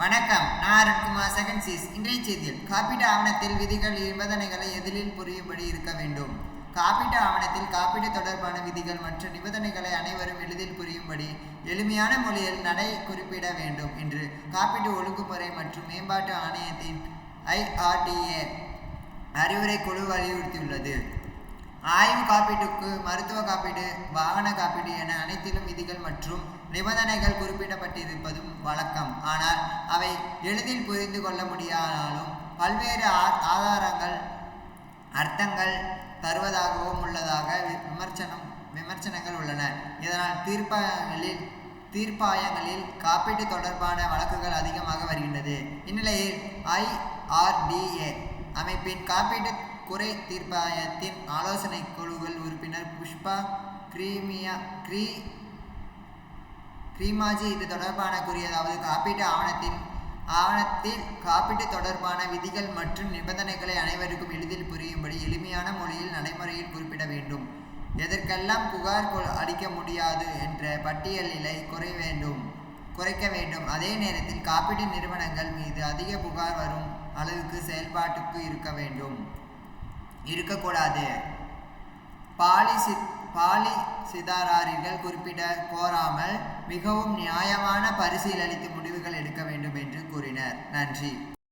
வணக்கம். நான் Arunkumar second cheese இன்றைய செய்தியில் காப்பீட்டு ஆவணத்தில் விதிகள் நிபந்தனைகளை எதிரில் புரியும்படி இருக்க வேண்டும்? காப்பீட்டு ஆவணத்தில் காப்பீடு தொடர்பான விதிகள் மற்றும் நிபந்தனைகளை அனைவரும் எளிதில் புரியும்படி எளிமையான மொழியில் நடை குறிப்பிட வேண்டும் என்று காப்பீட்டு ஒழுங்குமுறை மற்றும் மேம்பாட்டு ஆணையத்தின் ஐஆர்டிஏ அறிவுரை குழு வலியுறுத்தியுள்ளது. ஆய்வு காப்பீட்டுக்கு மருத்துவ காப்பீடு வாகன காப்பீடு என அனைத்திலும் விதிகள் மற்றும் நிபந்தனைகள் குறிப்பிடப்பட்டிருப்பதும் வழக்கம். ஆனால் அவை எளிதில் புரிந்து கொள்ள முடியாதாலும் பல்வேறு ஆ- ஆதாரங்கள் அர்த்தங்கள் தருவதாகவும் உள்ளதாக வி- விமர்சனம் விமர்சனங்கள் உள்ளன. இதனால் தீர்ப்பாயங்களில் தீர்ப்பாயங்களில் காப்பீட்டு தொடர்பான வழக்குகள் அதிகமாக வருகின்றது. இந்நிலையில் ஐஆர்டிஏ அமைப்பின் காப்பீட்டு குறை தீர்ப்பாயத்தின் ஆலோசனை குழுக்கள் உறுப்பினர் புஷ்பா கிரீமியா கிரீ கிரீமாஜி இது தொடர்பான கூறியதாவது காப்பீட்டு ஆவணத்தின் ஆவணத்தில் காப்பீட்டு தொடர்பான விதிகள் மற்றும் நிபந்தனைகளை அனைவருக்கும் எளிதில் புரியும்படி எளிமையான மொழியில் நடைமுறையில் குறிப்பிட வேண்டும். எதற்கெல்லாம் புகார் கொ- அளிக்க முடியாது என்ற பட்டியலிலை குறை வேண்டும் குறைக்க வேண்டும். அதே நேரத்தில் காப்பீட்டு நிறுவனங்கள் மீது அதிக புகார் வரும் அளவுக்கு செயல்பாட்டுக்கு இருக்க வேண்டும். இருக்கக்கூடாது. பாலிசி பாலிசிதாரர்கள் குறிப்பிட கோராமல் மிகவும் நியாயமான பரிசீலனித்து முடிவுகள் எடுக்க வேண்டும் என்று கூறினர். நன்றி.